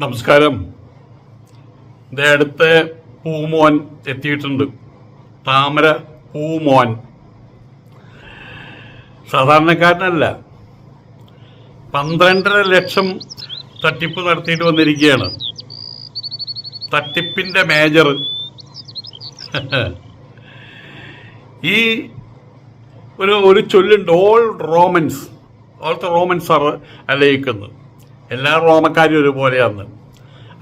നമസ്കാരം. ദേ അടുത്ത് പൂമോൻ എത്തിയിട്ടുണ്ട്. താമര പൂമോൻ. സാധാരണക്കാരനല്ല. പന്ത്രണ്ടര ലക്ഷം തട്ടിപ്പ് നടത്തിയിട്ട് വന്നിരിക്കുകയാണ്. തട്ടിപ്പിന്റെ മേജർ. ഈ ഒരു ഒരു ചൊല്ലുണ്ട് all Romans all the Romans are അലയിക്കുന്നു എല്ലാ റോമക്കാരും ഒരുപോലെയാണ്.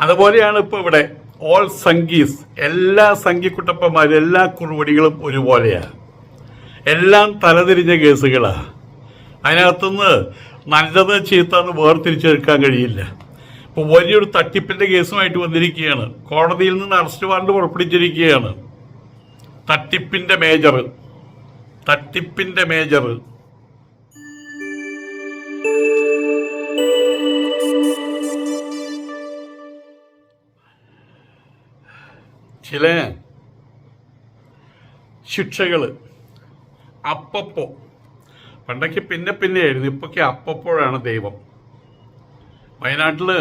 അതുപോലെയാണ് ഇപ്പോൾ ഇവിടെ ഓൾ സംഗീസ് എല്ലാ സംഘിക്കുട്ടപ്പന്മാരും എല്ലാ കുറുവടികളും ഒരുപോലെയാണ്. എല്ലാം തലതിരിഞ്ഞ കേസുകളാണ് അതിനകത്തുനിന്ന് നല്ലത് ചീത്തന്ന് വേർതിരിച്ചെടുക്കാൻ കഴിയില്ല. ഇപ്പോൾ വലിയൊരു തട്ടിപ്പിന്റെ കേസുമായിട്ട് വന്നിരിക്കുകയാണ്. കോടതിയിൽ നിന്ന് അറസ്റ്റ് വാറണ്ട് പുറപ്പെടുവിച്ചിരിക്കുകയാണ്. തട്ടിപ്പിന്റെ മേജർ തട്ടിപ്പിന്റെ മേജർ ചില ശിക്ഷകൾ അപ്പപ്പോ. പണ്ടൊക്കെ പിന്നെ പിന്നെ ആയിരുന്നു. ഇപ്പൊക്കെ അപ്പപ്പോഴാണ് ദൈവം. വയനാട്ടിൽ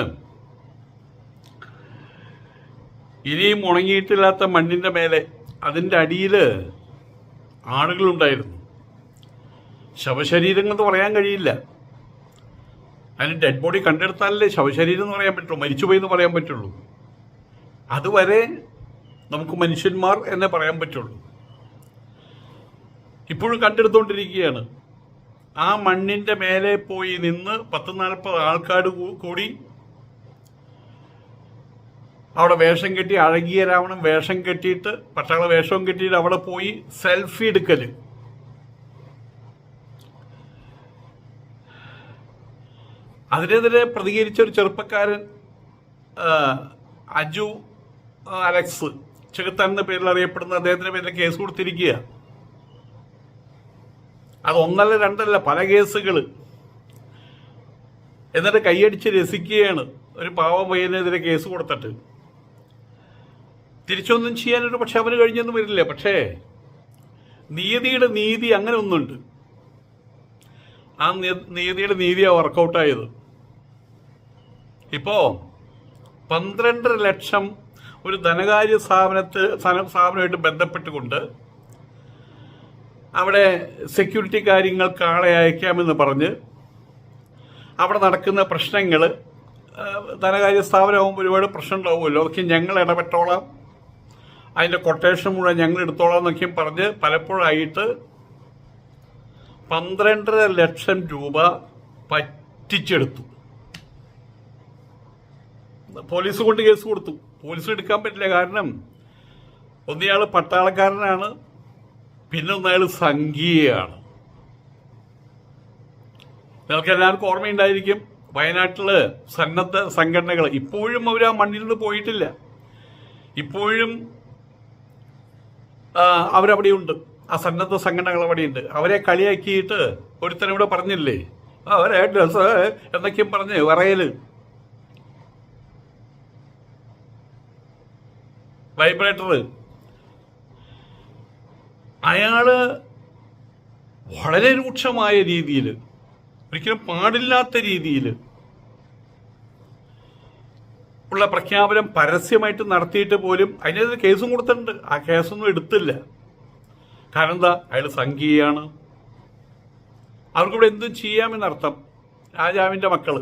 ഇനിയും ഉണങ്ങിയിട്ടില്ലാത്ത മണ്ണിന്റെ മേലെ അതിന്റെ അടിയിൽ ആളുകളുണ്ടായിരുന്നു ശവശരീരങ്ങൾ എന്ന് പറയാൻ കഴിയില്ല. അതിന് ഡെഡ് ബോഡി കണ്ടെടുത്താലല്ലേ ശവശരീരം എന്ന് പറയാൻ പറ്റുള്ളൂ. മരിച്ചുപോയി എന്ന് പറയാൻ പറ്റുള്ളൂ. അതുവരെ നമുക്ക് മനുഷ്യന്മാർ എന്നെ പറയാൻ പറ്റുള്ളൂ. ഇപ്പോഴും കണ്ടെടുത്തുകൊണ്ടിരിക്കുകയാണ് ആ മണ്ണിന്റെ മേലെ പോയി നിന്ന് പത്ത് നാൽപ്പത് ആൾക്കാർ കൂടി അവിടെ വേഷം കെട്ടി അഴകിയ രാവണം വേഷം കെട്ടിയിട്ട് പട്ടാള വേഷവും കെട്ടിയിട്ട് അവിടെ പോയി സെൽഫി എടുക്കൽ അതിനെതിരെ പ്രതികരിച്ച ഒരു ചെറുപ്പക്കാരൻ അജു അലക്സ്. ചെകുത്താൻ എന്ന പേരിൽ അറിയപ്പെടുന്ന അദ്ദേഹത്തിന്റെ പേരിൽ കേസ് കൊടുത്തിരിക്കുക. അത് ഒന്നല്ല രണ്ടല്ല പല കേസുകൾ എന്നിട്ട് കൈയടിച്ച് രസിക്കുകയാണ് ഒരു പാവം പയ്യനെതിരെ കേസ് കൊടുത്തിട്ട്. തിരിച്ചൊന്നും ചെയ്യാനൊരു പക്ഷെ അവന് കഴിഞ്ഞൊന്നും വരില്ല. പക്ഷേ നീതിയുടെ നീതി അങ്ങനെ ഒന്നുണ്ട്. ആ നീതിയുടെ നീതിയാ വർക്കൗട്ടായത് ഇപ്പോ പന്ത്രണ്ടര ലക്ഷം ഒരു ധനകാര്യ സ്ഥാപനത്ത് സ്ഥാപനമായിട്ട് ബന്ധപ്പെട്ടുകൊണ്ട് അവിടെ സെക്യൂരിറ്റി കാര്യങ്ങൾ ആളെ അയക്കാമെന്ന് പറഞ്ഞ് അവിടെ നടക്കുന്ന പ്രശ്നങ്ങൾ ധനകാര്യ സ്ഥാപനമാകുമ്പോൾ ഒരുപാട് പ്രശ്നമുണ്ടാവുമല്ലോ അതൊക്കെ ഞങ്ങൾ ഇടപെട്ടോളാം. അതിന്റെ കൊട്ടേഷൻ മുഴുവൻ ഞങ്ങൾ എടുത്തോളാം എന്നൊക്കെയും പറഞ്ഞ് പലപ്പോഴായിട്ട് പന്ത്രണ്ടര ലക്ഷം രൂപ പറ്റിച്ചെടുത്തു. പോലീസ് കൊണ്ട് കേസ് കൊടുത്തു. പോലീസ് എടുക്കാൻ പറ്റില്ല. കാരണം ഒന്നയാൾ പട്ടാളക്കാരനാണ് പിന്നെ ഒന്നയാൾ സംഘീയാണ് നിങ്ങൾക്ക് എല്ലാവർക്കും ഓർമ്മയുണ്ടായിരിക്കും വയനാട്ടിൽ സന്നദ്ധ സംഘടനകൾ ഇപ്പോഴും അവർ ആ മണ്ണിൽ നിന്ന് പോയിട്ടില്ല. ഇപ്പോഴും അവരവിടെ അവരവിടെയുണ്ട്. ആ സന്നദ്ധ സംഘടനകൾ അവിടെയുണ്ട്. അവരെ കളിയാക്കിയിട്ട് ഒരുത്തനും ഇവിടെ പറഞ്ഞില്ലേ? അവരെ ഡ്രസ് എന്നൊക്കെയും പറഞ്ഞ് വറയൽ. വൈബ്രേറ്റർ അയാൾ വളരെ രൂക്ഷമായ രീതിയിൽ ഒരിക്കലും പാടില്ലാത്ത രീതിയിൽ ഉള്ള പ്രഖ്യാപനം പരസ്യമായിട്ട് നടത്തിയിട്ട് പോലും അതിനെതിരെ കേസും കൊടുത്തിട്ടുണ്ട്. ആ കേസൊന്നും എടുത്തില്ല. കാരണം എന്താ? അയാൾ സംഘീയാണ് അവർക്കിവിടെ എന്തും ചെയ്യാമെന്നർത്ഥം രാജാവിന്റെ മക്കൾ.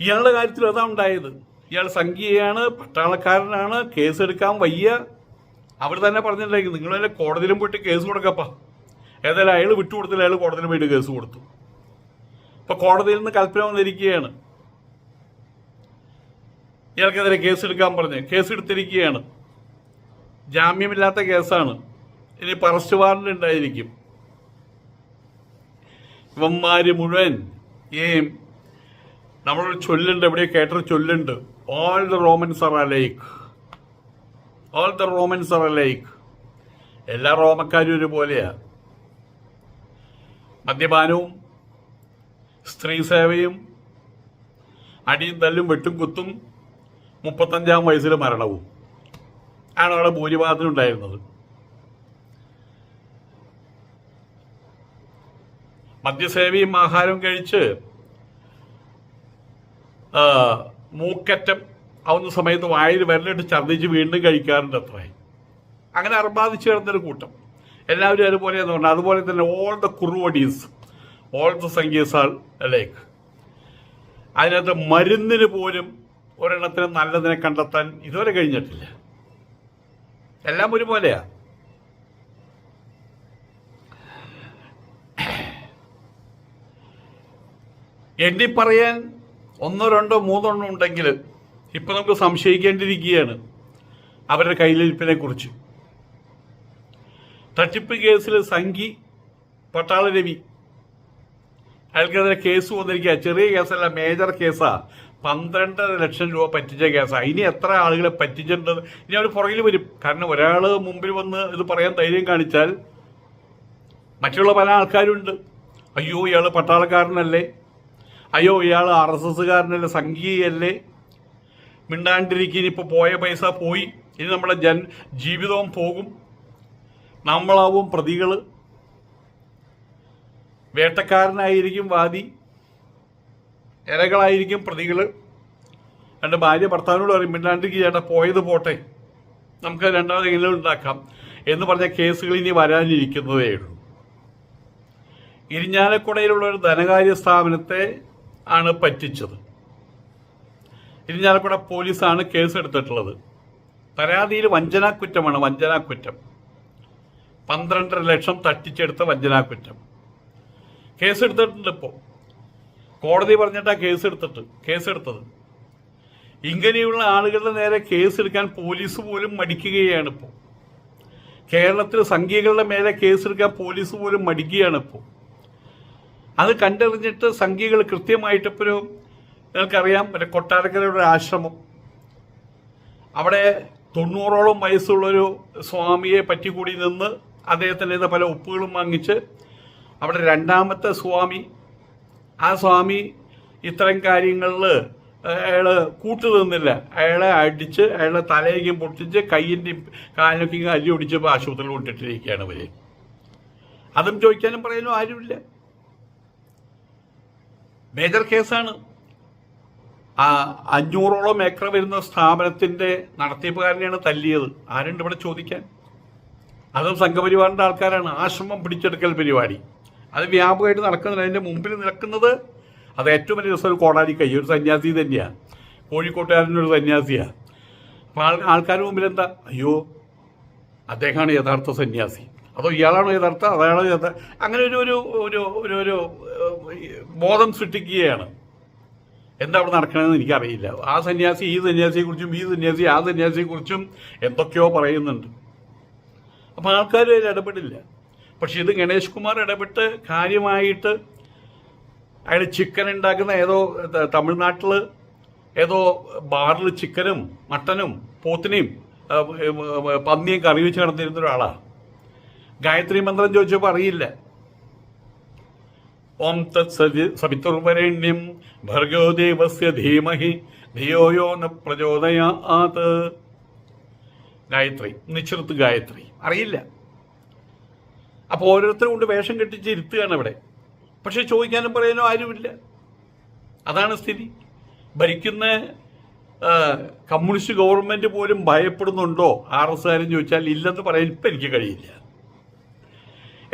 ഇയാളുടെ കാര്യത്തിൽ അതാ ഉണ്ടായത്. ഇയാൾ സംഖ്യയാണ് പട്ടാളക്കാരനാണ് കേസെടുക്കാൻ വയ്യ. അവർ തന്നെ പറഞ്ഞിട്ടുണ്ടെങ്കിൽ നിങ്ങൾ തന്നെ കോടതിയിലും പോയിട്ട് കേസ് കൊടുക്കപ്പാ. ഏതായാലും അയാൾ വിട്ടുകൊടുത്തില്ല അയാൾ കോടതിയിൽ പോയിട്ട് കേസ് കൊടുത്തു. ഇപ്പൊ കോടതിയിൽ നിന്ന് കൽപ്പന വന്നിരിക്കുകയാണ്. ഇയാൾക്കെതിരെ കേസ് എടുക്കാൻ പറഞ്ഞ് കേസ് എടുത്തിരിക്കുകയാണ്. ജാമ്യമില്ലാത്ത കേസാണ്. ഇനി അറസ്റ്റ് വാറണ്ട് ഉണ്ടായിരിക്കും. ഇവന്മാര് മുഴുവൻ ഏം നമ്മളൊരു ചൊല്ലുണ്ട് എവിടെയോ കേട്ടൊരു ചൊല്ലുണ്ട്. All the Romans are alike all the Romans are alike എല്ലാ റോമക്കാരും ഒരുപോലെയാ. മദ്യപാനവും സ്ത്രീ സേവയും അടിയും തല്ലും വെട്ടും കുത്തും മുപ്പത്തഞ്ചാം വയസ്സിൽ മരണവും ആണ് അവിടെ ഭൂരിഭാഗത്തിനുണ്ടായിരുന്നത് മദ്യസേവയും ആഹാരവും കഴിച്ച് മൂക്കറ്റം ആവുന്ന സമയത്ത് വായിൽ വിരലിട്ട് ഛർദ്ദിച്ച് വീണ്ടും കഴിക്കാറുണ്ട് അത്രേ. അങ്ങനെ അർബാധിച്ച് കിടന്നൊരു കൂട്ടം. എല്ലാവരും അതുപോലെ പറഞ്ഞാൽ അതുപോലെ തന്നെ ഓൾ ദ കുറുവടീസ് ഓൾ ദ സംഗീസ് ആൾ ലൈക്ക്. അതിനകത്ത് മരുന്നിന് പോലും ഒരെണ്ണത്തിന് നല്ലതിനെ കണ്ടെത്താൻ ഇതുവരെ കഴിഞ്ഞിട്ടില്ല. എല്ലാം ഒരുപോലെയാ. എണ്ണി പറയാൻ ഒന്നോ രണ്ടോ മൂന്നെണ്ണോ ഉണ്ടെങ്കിൽ ഇപ്പൊ നമുക്ക് സംശയിക്കേണ്ടിയിരിക്കുകയാണ് അവരുടെ കയ്യിലിരിപ്പിനെ കുറിച്ച് തട്ടിപ്പ് കേസിൽ സംഘി പട്ടാള രവി അയാൾക്കെതിരെ കേസ് വന്നിരിക്കുക. ചെറിയ കേസല്ല മേജർ കേസാ. പന്ത്രണ്ടര ലക്ഷം രൂപ പറ്റിച്ച കേസാ. ഇനി എത്ര ആളുകളെ പറ്റിച്ചിട്ടുണ്ടെന്ന് ഇനി അവർ പുറകിൽ വരും. കാരണം ഒരാൾ മുമ്പിൽ വന്ന് ഇത് പറയാൻ ധൈര്യം കാണിച്ചാൽ മറ്റുള്ള പല ആൾക്കാരുണ്ട്. അയ്യോ ഇയാൾ പട്ടാളക്കാരനല്ലേ? അയ്യോ ഇയാൾ ആർ എസ് എസ്സുകാരനല്ലേ സംഘീയല്ലേ? മിണ്ടാണ്ടിരിക്കും ഇനിയിപ്പോൾ പോയ പൈസ പോയി. ഇനി നമ്മുടെ ജൻ ജീവിതവും പോകും. നമ്മളാവും പ്രതികൾ വേട്ടക്കാരനായിരിക്കും വാദി. ഇരകളായിരിക്കും പ്രതികൾ രണ്ട് ഭാര്യ ഭർത്താവിനോട് പറയും മിണ്ടാണ്ടിരിക്കുക ചേട്ടാ പോയത് പോട്ടെ. നമുക്ക് രണ്ടാമത് എങ്ങനെ ഉണ്ടാക്കാം. എന്ന് പറഞ്ഞ കേസുകൾ ഇനി വരാനിരിക്കുന്നതേ ഉള്ളൂ. ഇരിഞ്ഞാലക്കുടയിലുള്ള ഒരു ധനകാര്യ സ്ഥാപനത്തെ ആണ് പറ്റിച്ചത്. ഇരിഞ്ഞാലക്കുട പോലീസാണ് കേസ് എടുത്തിട്ടുള്ളത് പരാതിയിൽ വഞ്ചനാ കുറ്റം പന്ത്രണ്ടര ലക്ഷം തട്ടിച്ചെടുത്ത വഞ്ചനാക്കുറ്റം. കേസ് എടുത്തിട്ടുണ്ട് ഇപ്പോൾ കോടതി പറഞ്ഞിട്ടാണ് കേസെടുത്തിട്ട് കേസെടുത്തത്. ഇങ്ങനെയുള്ള ആളുകളുടെ നേരെ കേസെടുക്കാൻ പോലീസ് പോലും മടിക്കുകയാണ് ഇപ്പോൾ കേരളത്തിൽ സംഖ്യകളുടെ മേലെ കേസെടുക്കാൻ പോലീസ് പോലും മടിക്കുകയാണ് ഇപ്പോൾ അത് കണ്ടറിഞ്ഞിട്ട് സംഖ്യകൾ കൃത്യമായിട്ട് നിങ്ങൾക്കറിയാം മറ്റേ കൊട്ടാരക്കരയുടെ ആശ്രമം. അവിടെ തൊണ്ണൂറോളം വയസ്സുള്ളൊരു സ്വാമിയെ പറ്റിക്കൂടി നിന്ന് അദ്ദേഹത്തിന്റെ പല ഒപ്പുകളും വാങ്ങിച്ച് അവിടെ രണ്ടാമത്തെ സ്വാമി ആ സ്വാമി ഇത്തരം കാര്യങ്ങളിൽ അയാൾ കൂട്ടു നിന്നില്ല. അയാളെ അടിച്ച് അയാളെ തലയേക്കും പൊട്ടിച്ച് കയ്യിന്റെയും കാലിനൊക്കെ അരി ഒടിച്ചപ്പോൾ ആശുപത്രിയിൽ കൊണ്ടിട്ടിരിക്കുകയാണ് ഇവർ അതും ചോദിക്കാനും പറയാനും ആരുമില്ല. മേജർ കേസാണ്. അഞ്ഞൂറോളം ഏക്കർ വരുന്ന സ്ഥാപനത്തിന്റെ നടത്തിപ്പുകാരനെയാണ് തല്ലിയത്. ആരുണ്ട് ഇവിടെ ചോദിക്കാൻ? അതും സംഘപരിവാറിന്റെ ആൾക്കാരാണ്. ആശ്രമം പിടിച്ചെടുക്കൽ പരിപാടി. അത് വ്യാപകമായിട്ട് നടക്കുന്നില്ല അതിന്റെ മുമ്പിൽ നിൽക്കുന്നത് അത് ഏറ്റവും വലിയ ദിവസം കോടാലി കൈ ഒരു സന്യാസി തന്നെയാണ് കോഴിക്കോട്ടുകാരനൊരു സന്യാസിയാണ് അപ്പോൾ ആൾ ആൾക്കാരുടെ മുമ്പിൽ എന്താ അയ്യോ അദ്ദേഹമാണ് യഥാർത്ഥ സന്യാസി. അതോ ഇയാളാണോ യഥാർത്ഥ? അയാളോ യഥാർത്ഥ അങ്ങനെ ഒരു ഒരു ഒരു ഒരു ബോധം സൃഷ്ടിക്കുകയാണ്. എന്താ അവിടെ നടക്കണമെന്ന് എനിക്കറിയില്ല. ആ സന്യാസി ഈ സന്യാസിയെ കുറിച്ചും ഈ സന്യാസി ആ സന്യാസിയെ കുറിച്ചും എന്തൊക്കെയോ പറയുന്നുണ്ട്. അപ്പം ആൾക്കാർ അതിൽ ഇടപെടില്ല. പക്ഷെ ഇത് ഗണേഷ് കുമാർ ഇടപെട്ട് കാര്യമായിട്ട് അയാൾ ചിക്കൻ ഉണ്ടാക്കുന്ന ഏതോ തമിഴ്നാട്ടിൽ ഏതോ ബാറിൽ ചിക്കനും മട്ടനും പോത്തിനെയും പന്നിയും കറി വെച്ച് നടന്നിരുന്ന ഒരാളാണ് ഗായത്രി മന്ത്രം ചോദിച്ചപ്പോൾ അറിയില്ല. ഓം തത് സവി- സവിതുർവരേണ്യം ഭർഗോ ദേവസ്യ ധീമഹി ധിയോ യോ ന പ്രചോദയാത് ഗായത്രി നിശ്ചിർത്ത് ഗായത്രി. അറിയില്ല. അപ്പോൾ ഓരോരുത്തരും കൊണ്ട് വേഷം കെട്ടിച്ച് ഇരുത്തുകയാണ് അവിടെ. പക്ഷെ ചോദിക്കാനും പറയാനും ആരുമില്ല. അതാണ് സ്ഥിതി. ഭരിക്കുന്ന കമ്മ്യൂണിസ്റ്റ് ഗവൺമെന്റ് പോലും ഭയപ്പെടുന്നുണ്ടോ? ആർ എസ് ആരും ചോദിച്ചാൽ ഇല്ലെന്ന് പറയാൻ ഇപ്പം എനിക്ക് കഴിയില്ല.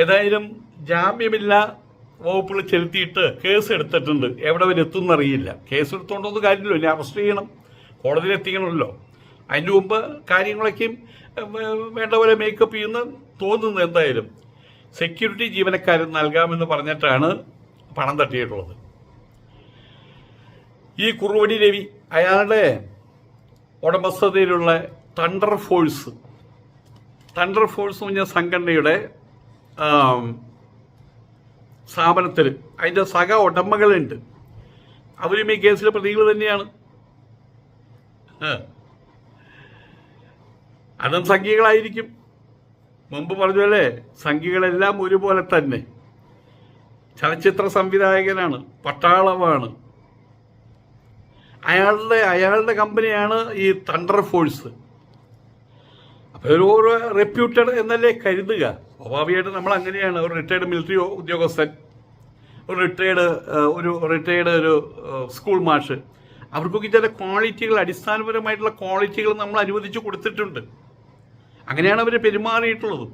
ഏതായാലും ജാമ്യമില്ല. വകുപ്പുകൾ ചെലുത്തിയിട്ട് കേസ് എടുത്തിട്ടുണ്ട്. എവിടെ വരെ എത്തും എന്നറിയില്ല. കേസ് എടുത്തോണ്ടൊന്നും കാര്യമില്ല. ഇനി അറസ്റ്റ് ചെയ്യണം. കോടതിയിൽ എത്തിക്കണമല്ലോ. അതിന് മുമ്പ് കാര്യങ്ങളൊക്കെയും വേണ്ട പോലെ മേക്കപ്പ് ചെയ്യുന്ന തോന്നുന്നു എന്തായാലും. സെക്യൂരിറ്റി ജീവനക്കാരൻ നൽകാമെന്ന് പറഞ്ഞിട്ടാണ് പണം തട്ടിയിട്ടുള്ളത്. ഈ കുറുവടി രവി അയാളുടെ ഉടമസ്ഥതയിലുള്ള തണ്ടർ ഫോഴ്സ് തണ്ടർ ഫോഴ്സ് എന്ന് പറഞ്ഞ സംഘടനയുടെ സ്ഥാപനത്തിൽ അതിന്റെ സഹ ഉടമകളുണ്ട്. അവരും ഈ കേസിലെ പ്രതികൾ തന്നെയാണ്. അതും സംഖ്യകളായിരിക്കും മുമ്പ് പറഞ്ഞല്ലേ സംഖ്യകളെല്ലാം ഒരുപോലെ തന്നെ. ചലച്ചിത്ര സംവിധായകനാണ് പട്ടാളമാണ്. അയാളുടെ അയാളുടെ കമ്പനിയാണ് ഈ തണ്ടർ ഫോഴ്സ് ഒരു റെപ്യൂട്ടഡ് എന്നല്ലേ കരുതുക? സ്വാഭാവികമായിട്ട് നമ്മൾ അങ്ങനെയാണ്. ഒരു റിട്ടയർഡ് മിലിറ്ററി ഉദ്യോഗസ്ഥൻ ഒരു റിട്ടയർഡ് ഒരു റിട്ടയർഡ് ഒരു സ്കൂൾ മാഷ് അവർക്കൊക്കെ ചില ക്വാളിറ്റികൾ അടിസ്ഥാനപരമായിട്ടുള്ള ക്വാളിറ്റികൾ നമ്മൾ അനുവദിച്ച് കൊടുത്തിട്ടുണ്ട്. അങ്ങനെയാണ് അവർ പെരുമാറിയിട്ടുള്ളത്.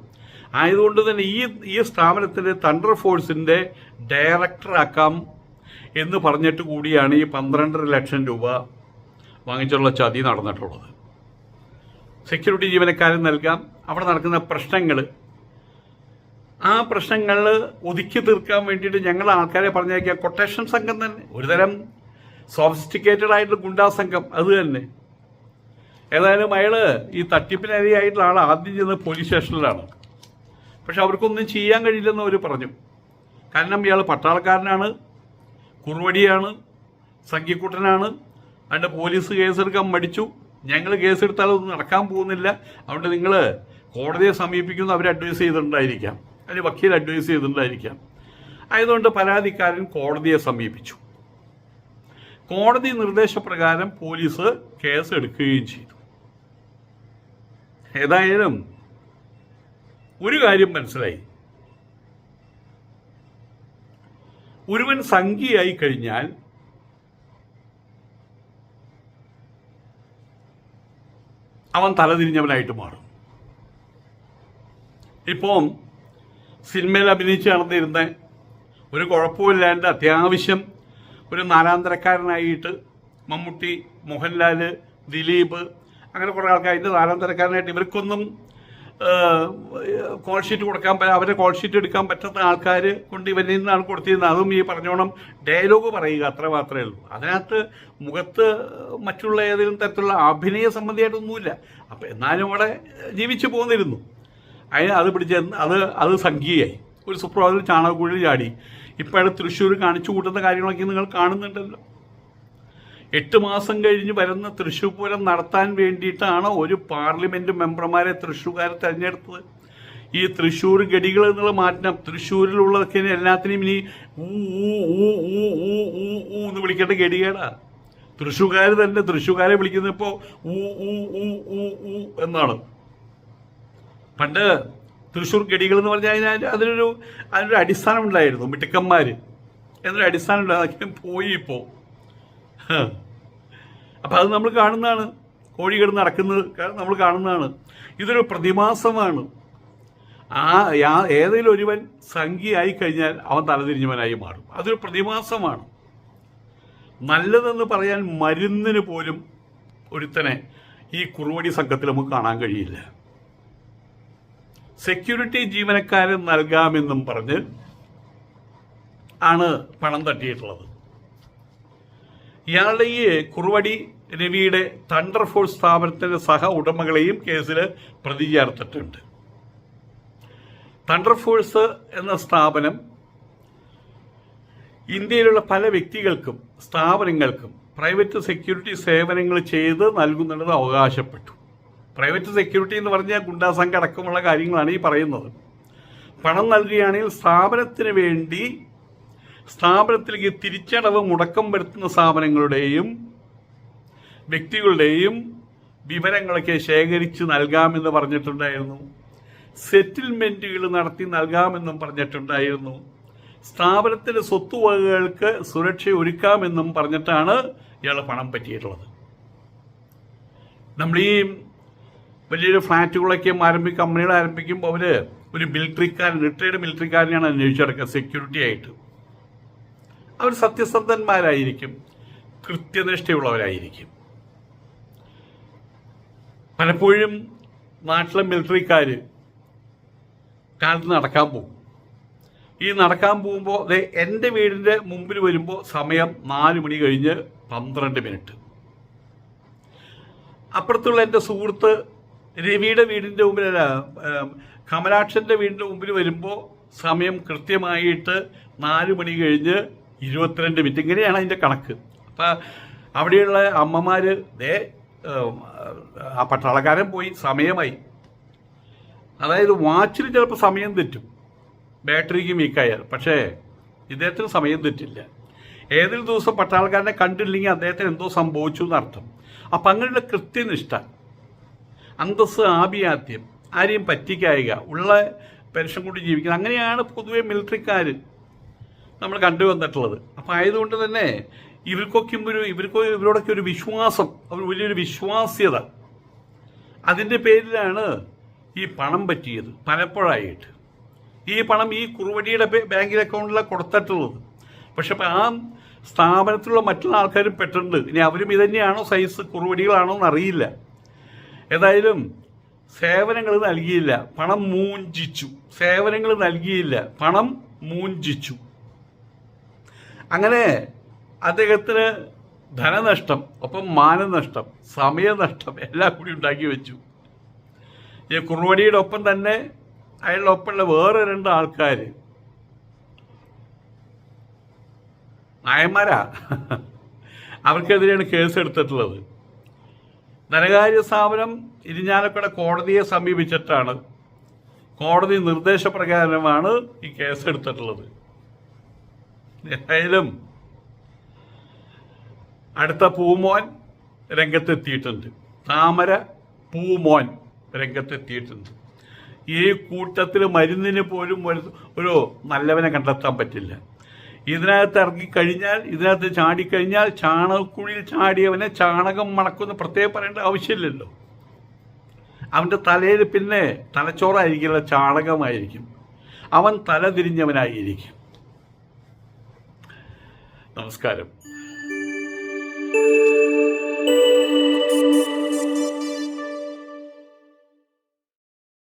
ആയതുകൊണ്ട് തന്നെ ഈ ഈ സ്ഥാപനത്തിന്റെ തണ്ടർ ഫോഴ്സിന്റെ ഡയറക്ടറാക്കാം എന്ന് പറഞ്ഞിട്ട് കൂടിയാണ് ഈ പന്ത്രണ്ടര ലക്ഷം രൂപ വാങ്ങിച്ചുള്ള ചതി നടന്നിട്ടുള്ളത്. സെക്യൂരിറ്റി ജീവനക്കാരൻ നൽകാം. അവിടെ നടക്കുന്ന പ്രശ്നങ്ങൾ ആ പ്രശ്നങ്ങൾ ഒതുക്കി തീർക്കാൻ വേണ്ടിയിട്ട് ഞങ്ങൾ ആൾക്കാരെ പറഞ്ഞേക്കുക കൊട്ടേഷൻ സംഘം തന്നെ. ഒരുതരം സോഫിസ്റ്റിക്കേറ്റഡ് ആയിട്ടുള്ള ഗുണ്ടാ സംഘം. അത് തന്നെ. ഏതായാലും അയാൾ ഈ തട്ടിപ്പിനിരയായിട്ടുള്ള ആൾ ആദ്യം ചെന്ന് പോലീസ് സ്റ്റേഷനിലാണ്. പക്ഷെ അവർക്കൊന്നും ചെയ്യാൻ കഴിയില്ലെന്ന് അവർ പറഞ്ഞു. കാരണം ഇയാൾ പട്ടാളക്കാരനാണ് കുറുവടിയാണ് സംഖ്യക്കൂട്ടനാണ് അതിന്റെ പോലീസ് കേസെടുക്കാൻ മടിച്ചു. ഞങ്ങൾ കേസെടുത്താൽ ഒന്നും നടക്കാൻ പോകുന്നില്ല. അതുകൊണ്ട് നിങ്ങൾ കോടതിയെ സമീപിക്കുന്നു അവർ അഡ്വൈസ് ചെയ്തിട്ടുണ്ടായിരിക്കാം. അല്ലെങ്കിൽ വക്കീൽ അഡ്വൈസ് ചെയ്തിട്ടുണ്ടായിരിക്കാം. ആയതുകൊണ്ട് പരാതിക്കാരൻ കോടതിയെ സമീപിച്ചു. കോടതി നിർദ്ദേശപ്രകാരം പോലീസ് കേസ് എടുക്കുകയും ചെയ്തു. ഏതായാലും ഒരു കാര്യം മനസ്സിലായി. ഒരുവൻ സംഖ്യയായി കഴിഞ്ഞാൽ അവൻ തലതിരിഞ്ഞവനായിട്ട് മാറും. ഇപ്പം സിനിമയിൽ അഭിനയിച്ച് നടന്നിരുന്ന ഒരു കുഴപ്പമില്ലാണ്ട് അത്യാവശ്യം ഒരു നാലാന്തരക്കാരനായിട്ട് മമ്മൂട്ടി മോഹൻലാൽ ദിലീപ് അങ്ങനെ കുറേ ആൾക്കാർ അതിന്റെ നാലാന്തരക്കാരനായിട്ട് ഇവർക്കൊന്നും കോൾ ഷീറ്റ് കൊടുക്കാൻ അവരെ കോൾ ഷീറ്റ് എടുക്കാൻ പറ്റാത്ത ആൾക്കാർ കൊണ്ട് ഇവരിൽ നിന്നാണ് കൊടുത്തിരുന്നത്. അതും ഈ പറഞ്ഞോണം ഡയലോഗ് പറയുക അത്ര മാത്രമേ ഉള്ളൂ. അതിനകത്ത് മുഖത്ത് മറ്റുള്ള ഏതെങ്കിലും തരത്തിലുള്ള അഭിനയ സംബന്ധിയായിട്ടൊന്നുമില്ല. അപ്പം എന്നാലും അവിടെ ജീവിച്ചു പോന്നിരുന്നു. അതിന് അത് പിടിച്ച് അത് അത് സംഖ്യയായി. ഒരു സുപ്രഭാതത്തിൽ ചാണകക്കുഴി ചാടി. ഇപ്പോഴത്തെ തൃശ്ശൂർ കാണിച്ചു കൂട്ടുന്ന കാര്യങ്ങളൊക്കെ നിങ്ങൾ കാണുന്നുണ്ടല്ലോ. എട്ട് മാസം കഴിഞ്ഞ് വരുന്ന തൃശ്ശൂർ പൂരം നടത്താൻ വേണ്ടിയിട്ടാണ് ഒരു പാർലമെന്റ് മെമ്പർമാരെ തൃശ്ശൂർക്കാർ തെരഞ്ഞെടുത്തത്. ഈ തൃശ്ശൂർ ഗടികൾ എന്നുള്ള മാറ്റം തൃശ്ശൂരിലുള്ളതൊക്കെ എല്ലാത്തിനെയും ഇനി ഊ എന്ന് വിളിക്കേണ്ട ഗഡികേടാ തൃശ്ശൂർക്കാർ തന്നെ തൃശ്ശൂർക്കാരെ വിളിക്കുന്നത് ഇപ്പോൾ ഊ ഊ എന്നാണ്. പണ്ട് തൃശ്ശൂർ ഗടികൾ എന്ന് പറഞ്ഞാൽ അതിന് അതിനൊരു അതിനൊരു അടിസ്ഥാനം ഉണ്ടായിരുന്നു മിടുക്കന്മാർ എന്നൊരു അടിസ്ഥാനം അതൊക്കെ പോയി ഇപ്പോൾ അപ്പം അത് നമ്മൾ കാണുന്നതാണ്. കോഴികൾ നടക്കുന്നത് നമ്മൾ കാണുന്നതാണ്. ഇതൊരു പ്രതിമാസമാണ്. ആ യാ- ഏതെങ്കിലും ഒരുവൻ സംഖ്യയായി കഴിഞ്ഞാൽ അവൻ തലതിരിഞ്ഞവനായി മാറും. അതൊരു പ്രതിമാസമാണ്. നല്ലതെന്ന് പറയാൻ മരുന്നിന് പോലും ഒരുത്തനെ ഈ കുറുവടി സംഘത്തിൽ നമുക്ക് കാണാൻ കഴിയില്ല. സെക്യൂരിറ്റി ജീവനക്കാരൻ നൽകാമെന്നും പറഞ്ഞ് ആണ് പണം തട്ടിയിട്ടുള്ളത്. ഇയാളുടെ ഈ കുറുവടി രവിയുടെ തണ്ടർ ഫോഴ്സ് സ്ഥാപനത്തിന്റെ സഹ ഉടമകളെയും കേസിൽ പ്രതി ചേർത്തിട്ടുണ്ട് തണ്ടർ ഫോഴ്സ് എന്ന സ്ഥാപനം ഇന്ത്യയിലുള്ള പല വ്യക്തികൾക്കും സ്ഥാപനങ്ങൾക്കും പ്രൈവറ്റ് സെക്യൂരിറ്റി സേവനങ്ങൾ ചെയ്ത് നൽകുന്നുണ്ടെന്ന് അവകാശപ്പെട്ടു. പ്രൈവറ്റ് സെക്യൂരിറ്റി എന്ന് പറഞ്ഞാൽ ഗുണ്ടാസംഘ അടക്കമുള്ള കാര്യങ്ങളാണ് ഈ പറയുന്നത്. പണം നൽകുകയാണെങ്കിൽ സ്ഥാപനത്തിന് വേണ്ടി സ്ഥാപനത്തിലേക്ക് തിരിച്ചടവ് മുടക്കം വരുത്തുന്ന സ്ഥാപനങ്ങളുടെയും വ്യക്തികളുടെയും വിവരങ്ങളൊക്കെ ശേഖരിച്ച് നൽകാമെന്ന് പറഞ്ഞിട്ടുണ്ടായിരുന്നു. സെറ്റിൽമെന്റുകൾ നടത്തി നൽകാമെന്നും പറഞ്ഞിട്ടുണ്ടായിരുന്നു. സ്ഥാപനത്തിന്റെ സ്വത്തുവകകൾക്ക് സുരക്ഷ ഒരുക്കാമെന്നും പറഞ്ഞിട്ടാണ് ഇയാൾ പണം പറ്റിയിട്ടുള്ളത്. നമ്മൾ ഈ വലിയൊരു ഫ്ലാറ്റുകളൊക്കെ ആരംഭിക്കും കമ്പനികൾ ആരംഭിക്കുമ്പോൾ അവർ ഒരു മിലിറ്ററിക്കാരൻ റിട്ടയർഡ് മിലിറ്ററിക്കാരനെയാണ് അന്വേഷിച്ചെടുക്കുക സെക്യൂരിറ്റി ആയിട്ട്. അവർ സത്യസന്ധന്മാരായിരിക്കും. കൃത്യനിഷ്ഠയുള്ളവരായിരിക്കും. പലപ്പോഴും നാട്ടിലെ മിലിറ്ററിക്കാർ കാലത്ത് നടക്കാൻ പോകും. ഈ നടക്കാൻ പോകുമ്പോൾ ദേ എന്റെ വീടിന്റെ മുമ്പിൽ വരുമ്പോൾ സമയം നാല് മണി കഴിഞ്ഞ് പന്ത്രണ്ട് മിനിറ്റ്. അപ്പുറത്തുള്ള എന്റെ സുഹൃത്ത് രവിയുടെ വീടിന്റെ ഏം, കമലാക്ഷന്റെ വീടിന്റെ മുമ്പിൽ വരുമ്പോൾ സമയം കൃത്യമായിട്ട് നാല് മണി കഴിഞ്ഞ് ഇരുപത്തിരണ്ട് മിനിറ്റ് ഇങ്ങനെയാണ് അതിന്റെ കണക്ക്. അപ്പം അവിടെയുള്ള അമ്മമാർ ദേ ആ പട്ടാളക്കാരൻ പോയി സമയമായി. അതായത് വാച്ചിൽ ചിലപ്പോൾ സമയം തെറ്റും. ബാറ്ററിക്ക് വീക്കായാൽ പക്ഷേ ഇദ്ദേഹത്തിന് സമയം തെറ്റില്ല. ഏതൊരു ദിവസം പട്ടാളക്കാരനെ കണ്ടില്ലെങ്കിൽ അദ്ദേഹത്തിന് എന്തോ സംഭവിച്ചു എന്നർത്ഥം. അപ്പം അങ്ങനെയുള്ള കൃത്യനിഷ്ഠ അന്തസ് ആഭിയാത്യം ആരെയും പറ്റിക്കായിക ഉള്ള പെൻഷൻ കൊണ്ട് ജീവിക്കുന്നത് അങ്ങനെയാണ് പൊതുവെ മിലിറ്ററിക്കാർ നമ്മൾ കണ്ടുവന്നിട്ടുള്ളത്. അപ്പം ആയതുകൊണ്ട് തന്നെ ഇവർക്കൊക്കെ ഒരു ഇവർക്ക് ഇവരോടൊക്കെ ഒരു വിശ്വാസം അവർ വലിയൊരു വിശ്വാസ്യത. അതിന്റെ പേരിലാണ് ഈ പണം പറ്റിയത് പലപ്പോഴായിട്ട്. ഈ പണം ഈ കുറുവടിയുടെ ബാങ്കിൽ അക്കൗണ്ടിലാണ് കൊടുത്തിട്ടുള്ളത്. പക്ഷെ ആ സ്ഥാപനത്തിലുള്ള മറ്റുള്ള ആൾക്കാരും പെട്ടിട്ടുണ്ട്. ഇനി അവരും ഇതന്നെയാണോ സൈസ് കുറുവടികളാണോ എന്നറിയില്ല. ഏതായാലും സേവനങ്ങൾ നൽകിയില്ല. പണം മൂഞ്ചിച്ചു. സേവനങ്ങൾ നൽകിയില്ല. പണം മൂഞ്ചിച്ചു. അങ്ങനെ അദ്ദേഹത്തിന് ധനനഷ്ടം ഒപ്പം മാനനഷ്ടം സമയനഷ്ടം എല്ലാം കൂടി ഉണ്ടാക്കി വെച്ചു. ഈ കുറുവടിയുടെ ഒപ്പം തന്നെ അയാളുടെ ഒപ്പമുള്ള വേറെ രണ്ട് ആൾക്കാർ നായന്മാരാ. അവർക്കെതിരെയാണ് കേസ് എടുത്തിട്ടുള്ളത്. ധനകാര്യ സ്ഥാപനം ഇരിഞ്ഞാലക്കുട കോടതിയെ സമീപിച്ചിട്ടാണ്. കോടതി നിർദ്ദേശപ്രകാരമാണ് ഈ കേസ് എടുത്തിട്ടുള്ളത്. ഏതായാലും അടുത്ത പൂമോൻ രംഗത്തെത്തിയിട്ടുണ്ട്. താമര പൂമോൻ രംഗത്തെത്തിയിട്ടുണ്ട്. ഈ കൂട്ടത്തിൽ മരുന്നിന് പോലും ഒരു ഒരു നല്ലവനെ കണ്ടെത്താൻ പറ്റില്ല. ഇതിനകത്ത് ഇറങ്ങിക്കഴിഞ്ഞാൽ ഇതിനകത്ത് ചാടിക്കഴിഞ്ഞാൽ ചാണകക്കുഴിയിൽ ചാടിയവനെ ചാണകം മണക്കുമെന്ന് പ്രത്യേകം പറയേണ്ട ആവശ്യമില്ലല്ലോ. അവന്റെ തലയിൽ പിന്നെ തലച്ചോറായിരിക്കില്ല ചാണകമായിരിക്കും. അവൻ തല തിരിഞ്ഞവനായിരിക്കും. നമസ്കാരം